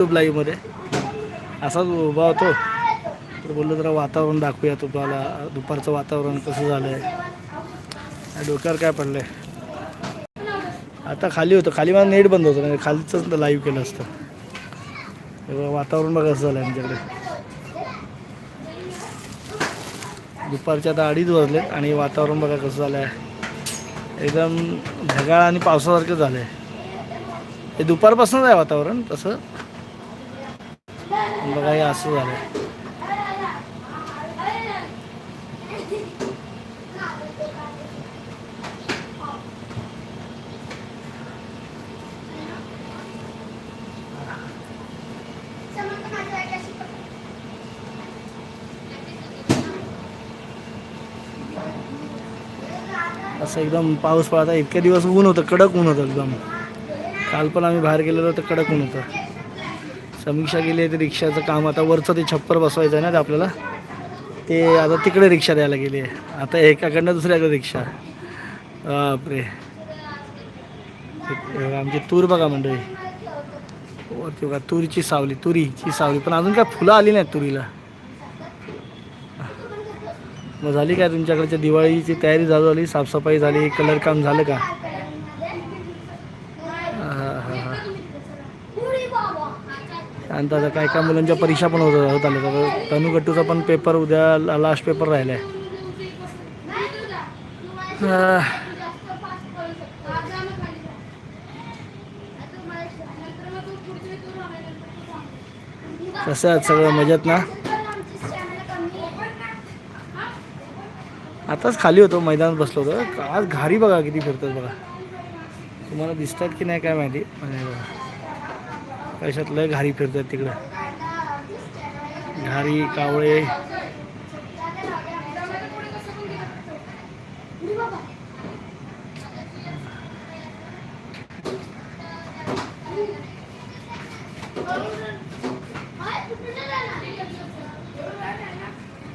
YouTube लाईव्हमध्ये असाच उभा होतो. तर बोललो जरा वातावरण दाखवूया तुम्हाला. दुपारचं वातावरण कसं झालं आहे डोक्यावर काय पडलं आहे आता खाली होतं. खाली मला नेट बंद होतं. नाही खालीच लाईव्ह केलं असतं. हे बघा, वातावरण बघा कसं झालं आहे आमच्याकडे. दुपारच्या आता अडीच वाजलेत आणि वातावरण बघा कसं झालं आहे एकदम ढगाळ आणि पावसासारखं झालं आहे हे दुपारपासूनच आहे वातावरण तसं? बघा हे असं झालं. असं एकदम पाऊस पडता इतके दिवस ऊन होतं कडक ऊन होतं एकदम. काल पण आम्ही बाहेर गेलेलो तर कडक ऊन होतं. समीक्षा गेली आहे ते रिक्षाचं काम आता वरचं ते छप्पर बसवायचं आहे ना ते आपल्याला. ते आता तिकडे रिक्षा द्यायला गेली आहे. आता एकाकडनं दुसऱ्याकडे रिक्षा. बापरे. आमची तूर बघा मंडळी. वरती बघा तुरीची सावली तुरीची सावली. पण अजून काय फुलं आली नाहीत तुरीला. मग झाली काय तुमच्याकडच्या दिवाळीची तयारी? झाली साफसफाई झाली कलर काम झालं का हा, हा, हा. शांत आता काय काय मुलांच्या परीक्षा पण होत होत आल्या. तर तनू गट्टूचा पण पेपर उद्या लास्ट पेपर राहिला आहे कसं आहे सगळं? मजेत ना? आताच खाली होतो मैदानात बसलो होतो. आज घारी बघा किती फिरतात बघा. तुम्हाला दिसतात की नाही काय माहिती? बघा. कशात लय घारी फिरतात तिकडं. घारी कावळे.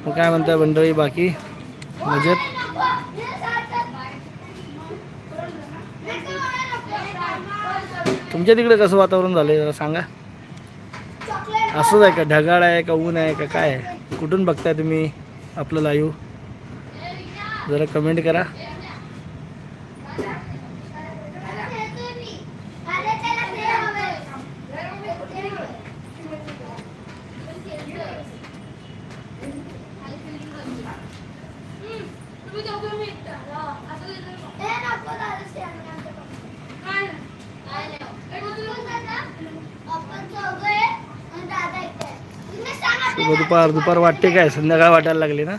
मग काय म्हणताय मंडळी बाकी? मजेत? तुमच्या तिकडे कसं वातावरण झालंय जरा सांगा? असंच आहे का? ढगाळ आहे का? ऊन आहे का? काय आहे? कुठून बघताय तुम्ही आपलं लाईव्ह जरा कमेंट करा. दुपार दुपार वाटते काय? संध्याकाळ वाटायला लागली ना?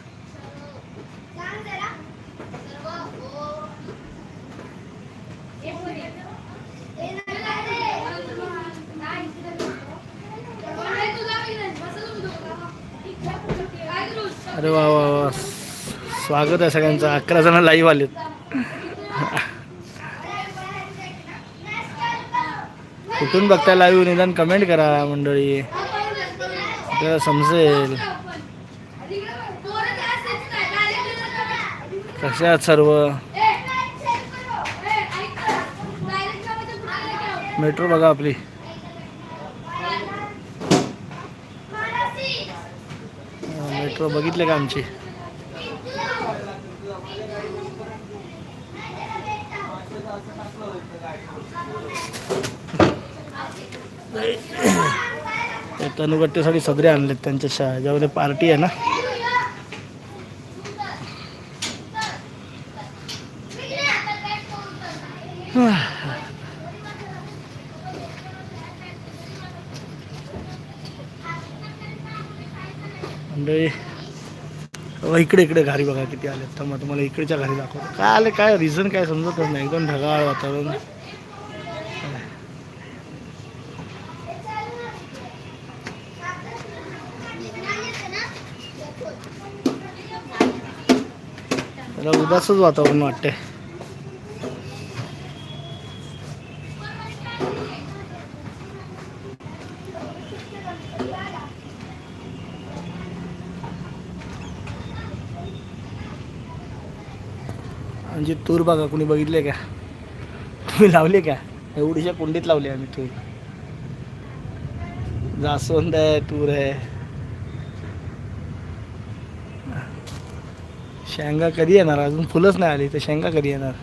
अरे वा वा वा. स्वागत आहे सगळ्यांचं. अकरा जण लाईव्ह आलेत. कुठून बघताय लाईव्ह निदान कमेंट करा मंडळी. आपल्याला समजेल. कशा आहात सर्व? मेट्रो बघा आपली. मेट्रो बघितले का आमची? ते तनुगट्टेसाठी सदरे आणलेत त्यांच्या शा ज्यामध्ये पार्टी आहे ना. मंडळी इकडे इकडे घारी बघा किती आले तर मग तुम्हाला इकडच्या घरी दाखवतो. काय आले काय रिझन काय समजतच नाही. एकदम ढगाळ वातावरण. जरा उदासच वातावरण वाटते म्हणजे तूर बघा कोणी बघितले का? तुम्ही लावले का? एवढीच्या कुंडीत लावली आम्ही तूर. जास्वंद आहे तूर आहे. शेंगा कधी येणार? अजून फुलंच नाही आली तर शेंगा कधी येणार?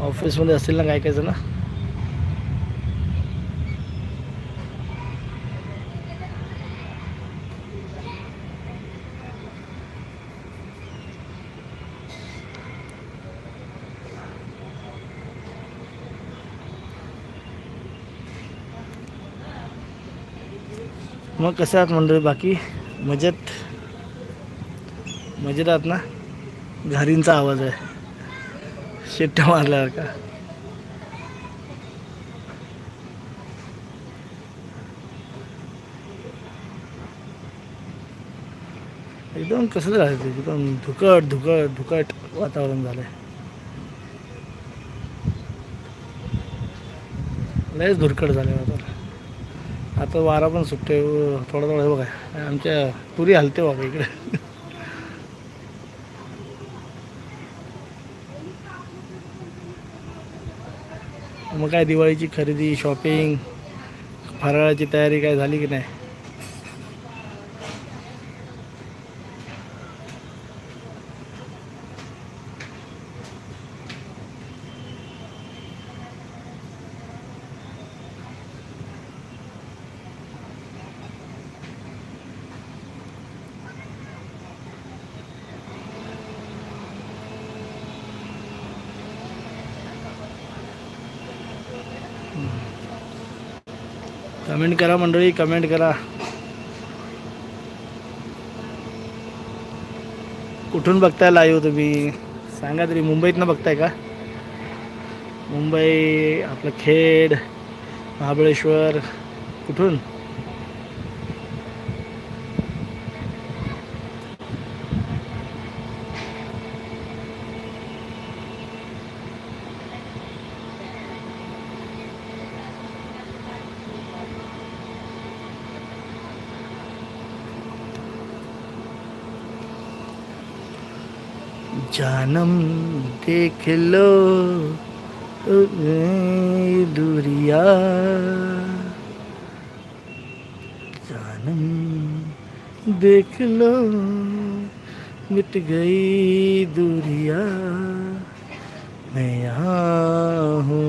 ऑफिसमध्ये असतील ना काय काय जण? मग कसं आहात मंडळी? बाकी मजेत? मजेत आहात ना? घारींचा आवाज आहे. शेट्ट्या मारल्यावर का? एकदम कसं राहायचं एकदम धुकट धुकट धुकट वातावरण झालंय. लयच धुरकट झालंय वातावरण. आता वारा पण सुटतोय थोडा थोडा हे बघा आमच्या पुरी हलते बाबा इकडे. मग काय दिवाळीची खरेदी शॉपिंग फराळाची तयारी काय झाली की नाही? कमेंट करा मंडळी कमेंट करा. कुठून बघताय लाईव्ह तुम्ही? सांगा तरी मुंबईतनं बघताय का? मुंबई आपलं खेड महाबळेश्वर कुठून? जानम देख लो ए दुरिया जानम देख लो मिट गई दूरिया मैं यहाँ हूँ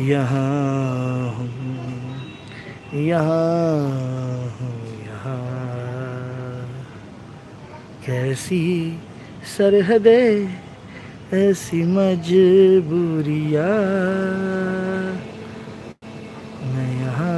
यहाँ हूँ यहाँ हूँ यहाँ कैसी सरहदे ऐसी मजबूरिया। मैं यहाँ।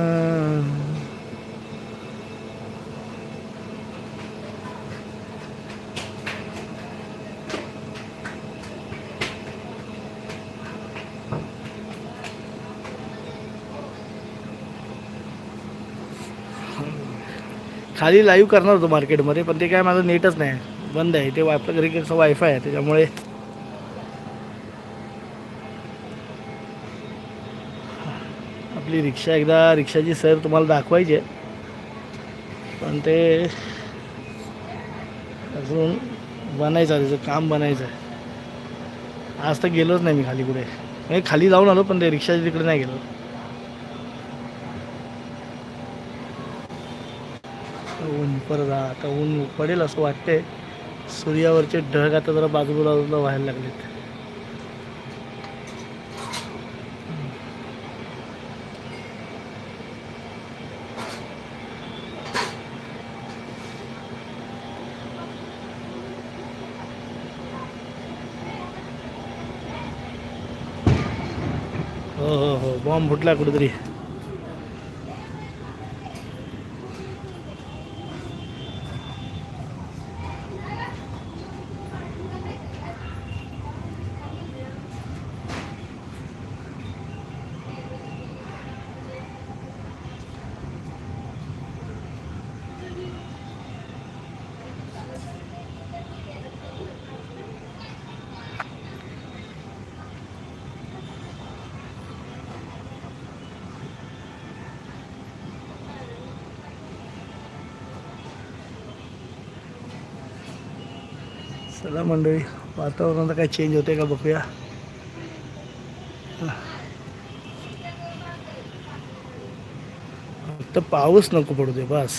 खाली लाईव्ह करणार होतो मार्केटमध्ये पण ते काय माझं नेटच नाही. बंद आहे. ते वायफाय घरी कसं वायफाय आहे त्याच्यामुळे आपली रिक्षा एकदा रिक्षाची सर तुम्हाला दाखवायची आहे. पण ते अजून बनायचं आहे त्याचं काम बनायचं आहे. आज तर गेलोच नाही मी खाली कुठे. म्हणजे खाली जाऊन आलो पण ते रिक्षाच्या तिकडे नाही गेलो. ऊन परत आता ऊन पडेल असं वाटतंय. सूर्यावरचे ढग आता जरा बाजूला बाजूला व्हायला लागलेत. हो हो हो. बॉम्ब फुटला कुठेतरी. चला मंडळी वातावरणात काय चेंज होते का बघूया. फक्त पाऊस नको पडू दे बस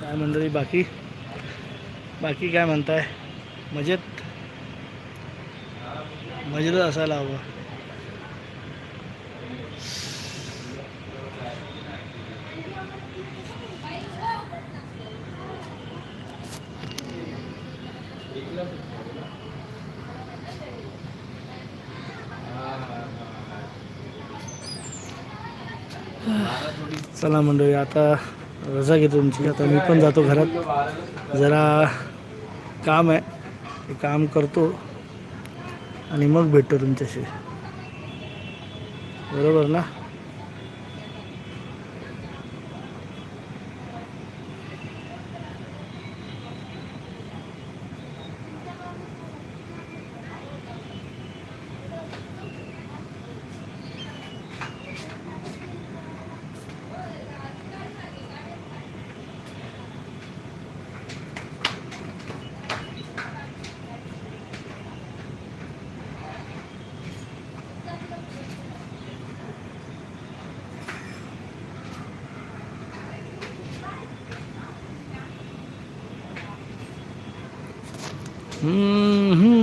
काय मंडळी बाकी बाकी काय म्हणताय? मजेत? मजेतच असायला हवं. चला मंडळी आता रजा घेतो तुमची. आता मी पण जातो घरात. जरा काम आहे. ते काम करतो. आणि मग भेटतो तुमच्याशी. बरोबर ना? हम्म.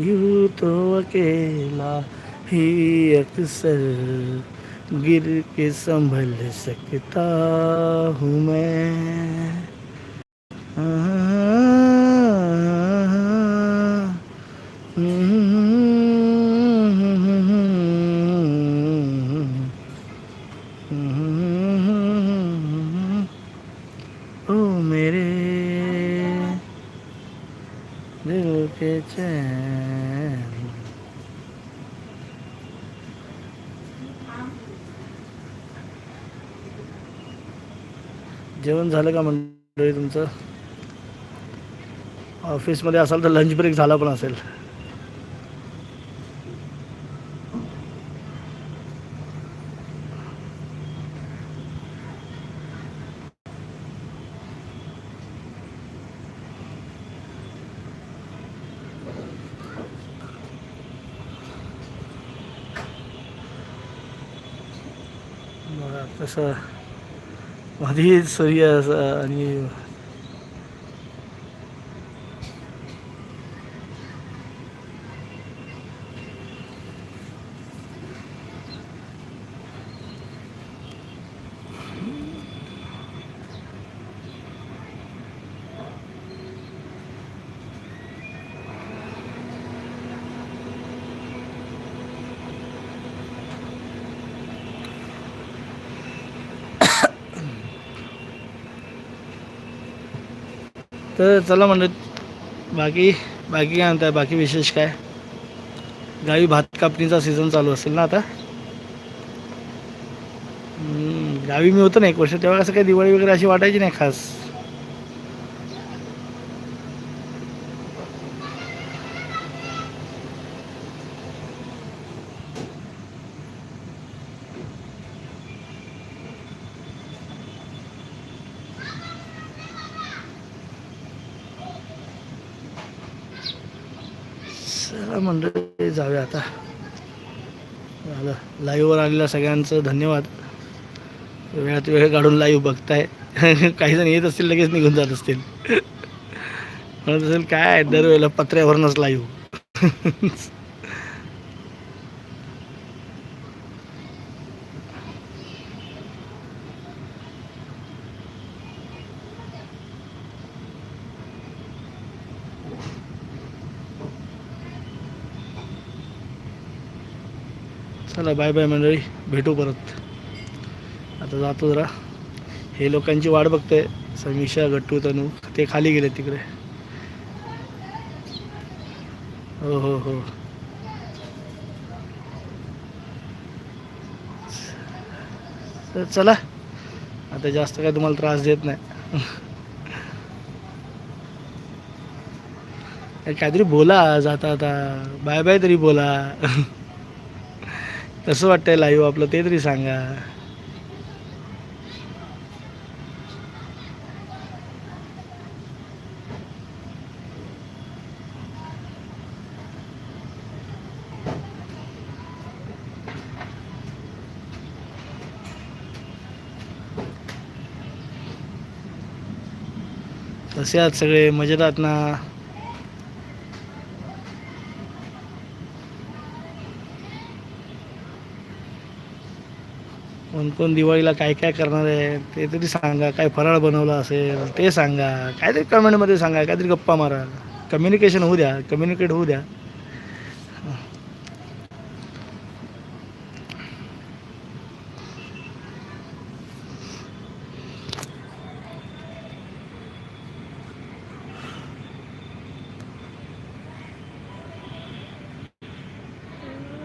यूं तो अकेला ही अक्सर गिर के संभल सकता हूँ मैं ओ मेरे दिल के चैन। जेवण झालं का मंडळी तुमचं? ऑफिसमध्ये असाल तर लंच ब्रेक झाला पण असेल. बघा कसं मधी सूर्य आणि तर चला म्हणलं बाकी बाकी काय म्हणताय? बाकी विशेष काय? गावी भात कापणीचा सीझन चालू असेल ना आता? गावी मी होतो ना एक वर्ष तेव्हा कसं काही दिवाळी वगैरे अशी वाटायची नाही खास चला मंडळी जाऊया आता झालं लाईव्हवर आलेल्या सगळ्यांचं धन्यवाद. वेळात वेळ काढून लाईव्ह बघताय. काही जण येत असतील लगेच निघून जात असतील. म्हणत असेल काय दरवेळेला पत्र्यावरूनच लाईव्ह चला बाय बाय मंडळी. भेटू परत. आता जातो जरा. हे लोकांची वाट बघते समीक्षा गट्टू तनू. ते खाली गेले तिकडे. हो हो हो. चला. आता जास्त काय तुम्हाला त्रास देत नाही. काहीतरी बोला जाता आता बाय बाय तरी बोला. कसं वाटतंय लाईव्ह आपलं? ते तरी सांगा. कसे आहात सगळे? मजेत आहात ना? कोण कोण दिवाळीला काय काय करणार आहे ते तरी सांगा. काय फराळ बनवलं असेल ते सांगा. काहीतरी कमेंटमध्ये सांगा काहीतरी गप्पा मारा. कम्युनिकेशन होऊ द्या कम्युनिकेट होऊ द्या.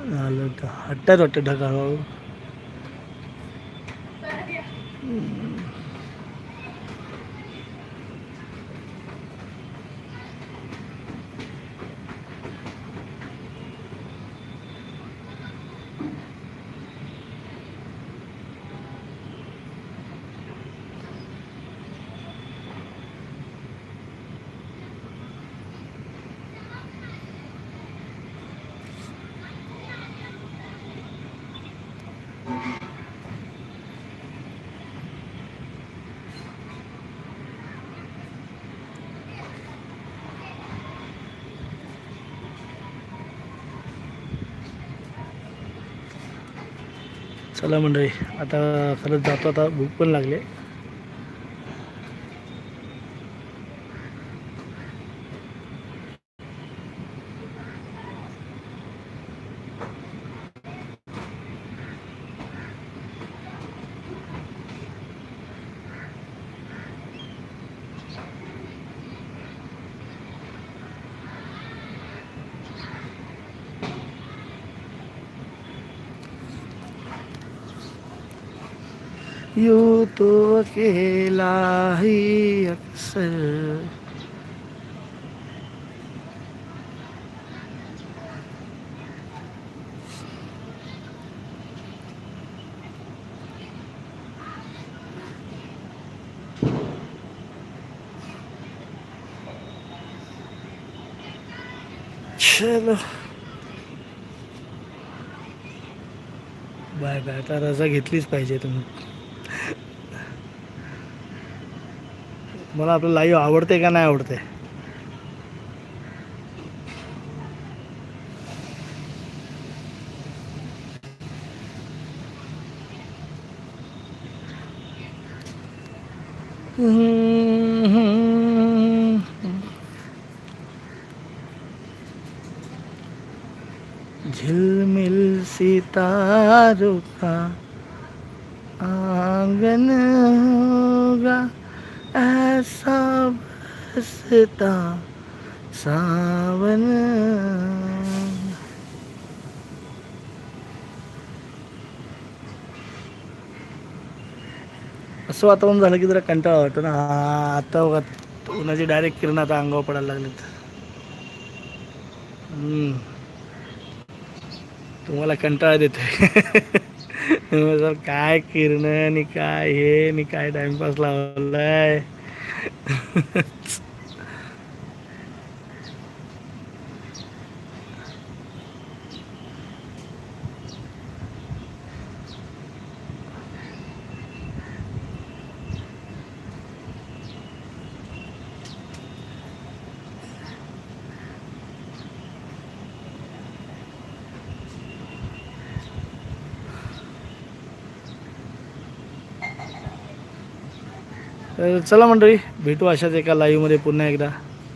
झालं तर हट्टाच वाटतं ढगाळ. चला मंडळी आता खरंच जातो आता भूक पण लागले. यू तो अकेला ही अक्सर। चलो। बाय बाय आता रजा घेतलीच पाहिजे तुम्ही. मला आपलं लाईव्ह आवडते का नाही आवडते झिलमिल सितारों का आंगन होगा। ऐसा बसता सावन। असं वातावरण झालं की जरा कंटाळा वाटतो ना. हा, आता बघा उन्हाची डायरेक्ट किरण आता अंगावर पडायला लागलेत. हम्म. तुम्हाला कंटाळा देतोय. काय किरण? आणि काय हे? आणि काय टाइमपास लावलाय? तर चला मंडळी भेटू अशाच एका लाईव्हमध्ये पुन्हा एकदा.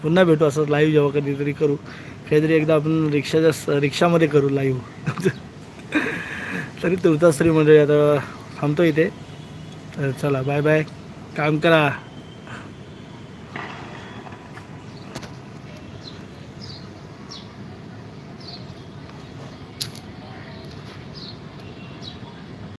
पुन्हा भेटू असंच लाईव्ह जेव्हा कधीतरी करू. काहीतरी एकदा आपण रिक्षाच्या रिक्षामध्ये करू लाईव्ह तरी तुर्ताश्री मंडळी आता थांबतो इथे. तर चला बाय बाय काम करा.